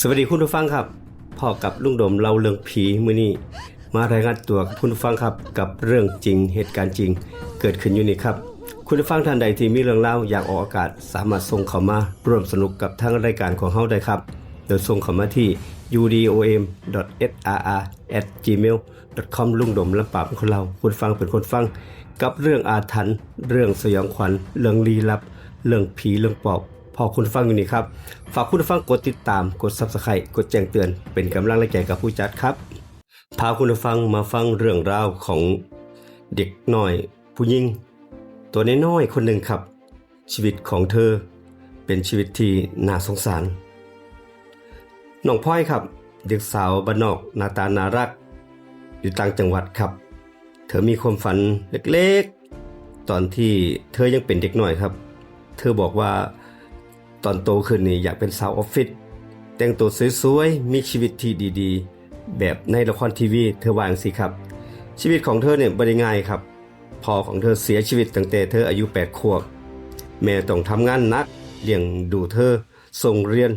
สวัสดีคุณผู้ฟังครับพ่อกับลุงดมเล่าเรื่องผีมื้อนี้มารายงานตัวคุณผู้ฟังครับกับเรื่องจริงเหตุการณ์จริง เกิดขึ้นอยู่นี่ครับ คุณผู้ฟังท่านใดที่มีเรื่องเล่าอยากออกอากาศ สามารถส่งเข้ามาร่วมสนุกกับทางรายการของเฮาได้ครับโดยส่งเข้ามาที่ udom.srr@gmail.com ลุงดมลำปาเป็นคนเราคุณฟังเป็นคนฟัง กับเรื่องอาถรรพ์เรื่องสยองขวัญ เรื่องลี้ลับ เรื่องผีเรื่องปอบ พอคุณฟังอยู่นี่ครับ ฝากคุณฟังกดติดตาม กด Subscribe กดแจ้งเตือน เป็นกำลังใจกับผู้จัดครับ พาคุณฟังมาฟังเรื่องราวของเด็กน้อย ผู้หญิงตัวน้อยๆคนหนึ่งครับ ชีวิตของเธอ เป็นชีวิตที่น่าสงสารน้องพลอยครับ เด็กสาวบ้านนอกนาตานารัก อยู่ต่างจังหวัดครับ เธอมีความฝันเล็กๆ ตอนที่เธอยังเป็นเด็กหน่อยครับ เธอบอกว่า ตอนโตขึ้นนี่อยากเป็นสาวออฟฟิศแต่งตัวสวยๆ มีชีวิตที่ดีๆ แบบในละครทีวีเธอวางสิครับ ชีวิตของเธอเนี่ยบริง่ายครับพ่อของเธอเสียชีวิตตั้งแต่เธออายุ8ขวบ แม่ต้องทำงานหนักเลี้ยงดูเธอส่งเรียน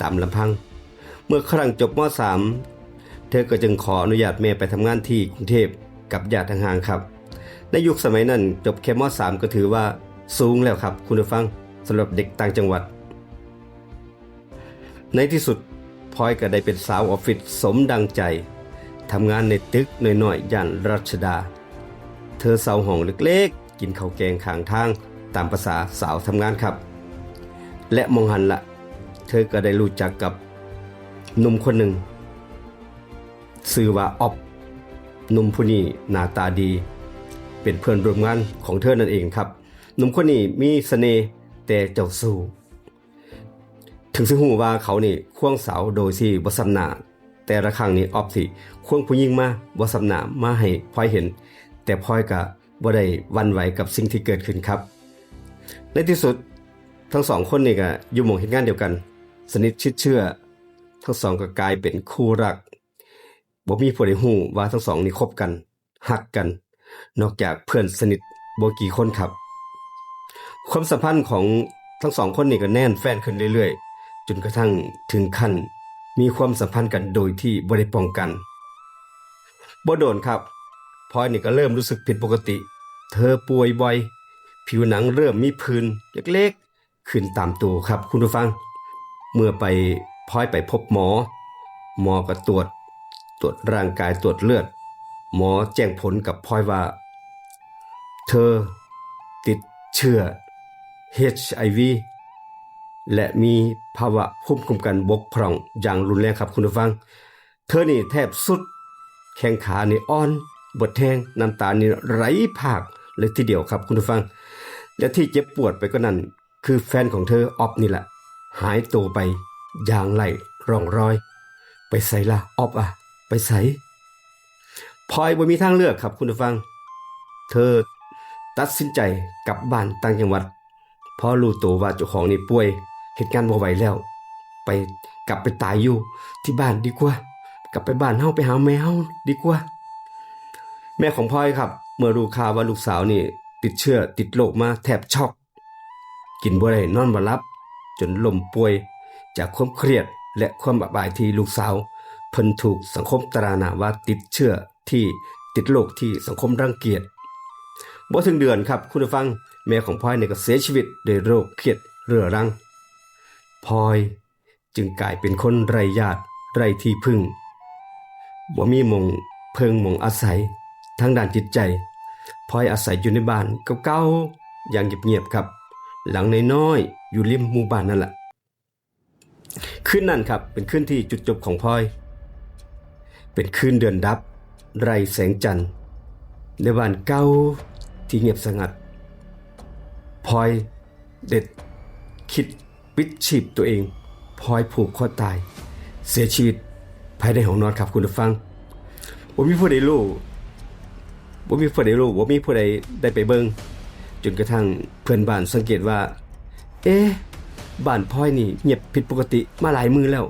ตามลำพัง เมื่อครั้งจบม .3 เธอก็จึงขออนุญาตแม่ไปทำงานที่กรุงเทพกับญาติห่างๆครับ ในยุคสมัยนั้นจบแค่ม .3 ก็ถือว่าสูงแล้วครับคุณผู้ฟังสำหรับเด็กต่างจังหวัด ในที่สุดพลอยก็ได้เป็นสาวออฟฟิศสมดังใจทำงานในตึกน้อยๆย่านรัชดา เธอเสาห้องเล็กๆ กินข้าวแกงข้างทาง ตามภาษาสาวทำงานครับ และมองหันละ เธอก็ได้รู้จักกับหนุ่มคนหนึ่งชื่อว่าออบหนุ่มผู้นี้หน้าตาดี เป็นเพื่อนร่วมงานของเธอนั่นเองครับหนุ่มคนนี้มีเสน่ห์แต่เจ้าสู้ ถึงซึ่งหูว่าเขานี่ควงสาวโดยที่บ่สำหนาแต่ละครั้งนี่ออฟสิควงผู้หญิงมาบ่สำหนามาให้พลอยเห็น แต่พลอยก็บ่ได้วันไหวกับสิ่งที่เกิดขึ้นครับ ในที่สุดทั้งสองคนนี่ก็อยู่หมู่เหตุงานเดียวกัน สนิทชิดเชื่อ ทั้งสองก็กลายเป็นคู่รักบ่มีผู้ใดฮู้ว่าทั้งสองนี่คบกันฮักกัน นอกจากเพื่อนสนิทบ่กี่คนครับ ความสัมพันธ์ของทั้งสองคนนี่ก็แน่นแฟนขึ้นเรื่อยๆ จนกระทั่งถึงขั้นมีความสัมพันธ์กันโดยที่บ่ได้ป้องกันบ่โดนครับพลอยนี่ก็เริ่มรู้สึกผิดปกติ เธอป่วยบ่อย ผิวหนังเริ่มมีผื่นเล็กๆขึ้นตามตัวครับคุณผู้ฟัง เมื่อไปพลอยไปพบหมอ หมอก็ตรวจ ตรวจร่างกายตรวจเลือด หมอแจ้งผลกับพลอยว่า เธอติดเชื้อ HIV และมีภาวะภูมิคุ้มกันบกพร่องอย่างรุนแรงครับคุณผู้ฟัง เธอนี่แทบสุด แข้งขานี่อ่อนบดแทงน้ำตานี่ไหลภาคเลยทีเดียวครับคุณผู้ฟัง และที่เจ็บปวดไปก็นั่น คือแฟนของเธอออฟนี่แหละ หายตัวไปอย่างไรร่องรอย ไปใส่ละออฟอะ ไปใส่พลอยบ่มีทางเลือกครับคุณผู้ฟัง เธอตัดสินใจกลับบ้านต่างจังหวัดพราะรู้ตัวว่าเจ้าของนี่ป่วย เหตุการณ์บ่ไหวแล้ว ไปกลับไปตายอยู่ที่บ้านดีกว่า กลับไปบ้านเฮาไปหาแมวดีกว่า แม่ของพลอยครับ เมื่อรู้ข่าวว่าลูกสาวนี่ ติดเชื้อติดโรคมาแทบช็อก กินบ่ได้นอนบ่หลับ จนล้มป่วยจากความเครียดและความอับอายที่ลูกสาวเพิ่นถูกสังคมตราหน้าว่าติดเชื้อที่ติดโรคที่สังคมรังเกียจบ่ถึงเดือนครับคุณผู้ฟังแม่ของพลอยเนี่ยก็เสียชีวิตด้วยโรคเครียดเรื้อรัง พลอย จึงกลายเป็นคนไร้ญาติไร้ที่พึ่งบ่มีมงเพิงมงอาศัยทางด้านจิตใจพลอยอาศัยอยู่ในบ้านเก่าๆอย่างเงียบๆครับ หลังน้อยๆอยู่ริมหมู่บ้านนั่นแหละคืนนั้นครับเป็นคืนที่จุดจบของพลอย เป็นคืนเดือนดับ ไรแสงจันทร์ในบ้านเก่าที่เงียบสงัดพลอยเด็ดคิด ปิดชีพตัวเองพลอยผูกคอตาย เสียชีวิตภายในห้องนอนครับคุณผู้ฟังบ่มีผู้ใดรู้บ่มีผู้ใดรู้บ่มีผู้ใดได้ไปเบิ่งจนกระทั่งเพื่อนบ้านสังเกตว่า เอ๊ะบ้านพลอยนี่เงียบผิดปกติมาหลายมือแล้ว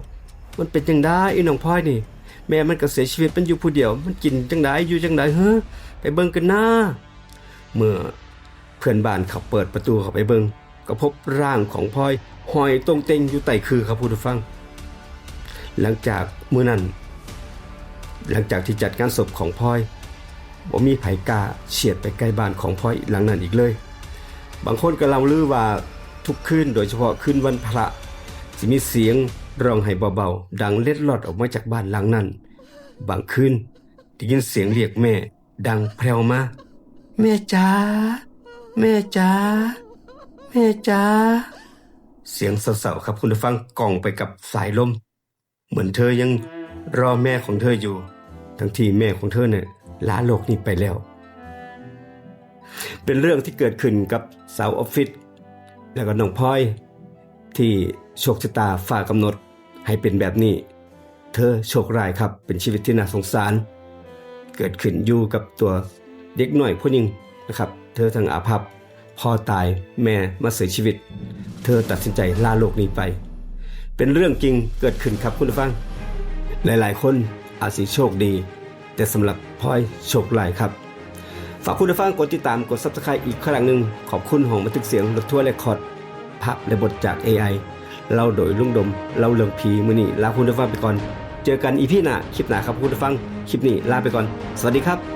มันเป็นจังได๋อีน้องพลอยนี่ แม่มันก็เสียชีวิตมันอยู่ผู้เดียว มันกินจังไดอยู่จังไดเฮ้อไปเบิ่งกันนะเมื่อเพื่อนบ้านเขาเปิดประตูเข้าไปเบิ่ง ก็พบร่างของพลอยห้อยตรงเต็งอยู่ใต้คือครับผู้ฟัง หลังจากเมื้อนั้น หลังจากที่จัดงานศพของพลอยบ่มีไผกาเฉียดไปใกล้บ้านของพลอยหลังนั้นอีกเลย บางคนก็เล่าลือว่าทุกคืนโดยเฉพาะคืนวันพระสิมีเสียงร้องไห้เบาๆ ดังเล็ดลอดออกมาจากบ้านหลังนั้น บางคืนได้ยินเสียงเรียกแม่ ดังแพรวมาแม่จ๋าแม่จ๋า จ๋าเสียงเศร้าๆครับคุณผู้ฟังกล่องไปกับสายลม เหมือนเธอยังรอแม่ของเธออยู่ ทั้งที่แม่ของเธอเนี่ยลาโลกนี้ไปแล้ว เป็นเรื่องที่เกิดขึ้นกับสาวออฟฟิศแล้วก็น้องพลอย ที่โชคชะตาฝ่ากำหนดให้เป็นแบบนี้ เธอโชคร้ายครับเป็นชีวิตที่น่าสงสาร เกิดขึ้นอยู่กับตัวเด็กหน่อยผู้หญิงนะครับ เธอทั้งอาภัพ พ่อตายแม่มาเสียชีวิต เธอตัดสินใจลาโลกนี้ไป เป็นเรื่องจริงเกิดขึ้นครับคุณฟัง หลายๆ คนอาจสิโชคดี แต่สำหรับพลอยโชคร้ายครับ ฝากคุณฟังกดติดตามกด Subscribe อีกครั้งหนึ่งขอบคุณของบันทึกเสียงรถทั่วร์เรคคอร์ดภาพและบทจาก AI เล่าโดยลุงดมเล่าเรื่องผีมือนี้ลาคุณฟังไปก่อน เจอกันอีพีหน้าคลิปหน้าครับคุณฟังคลิปนี้ลาไปก่อน สวัสดีครับ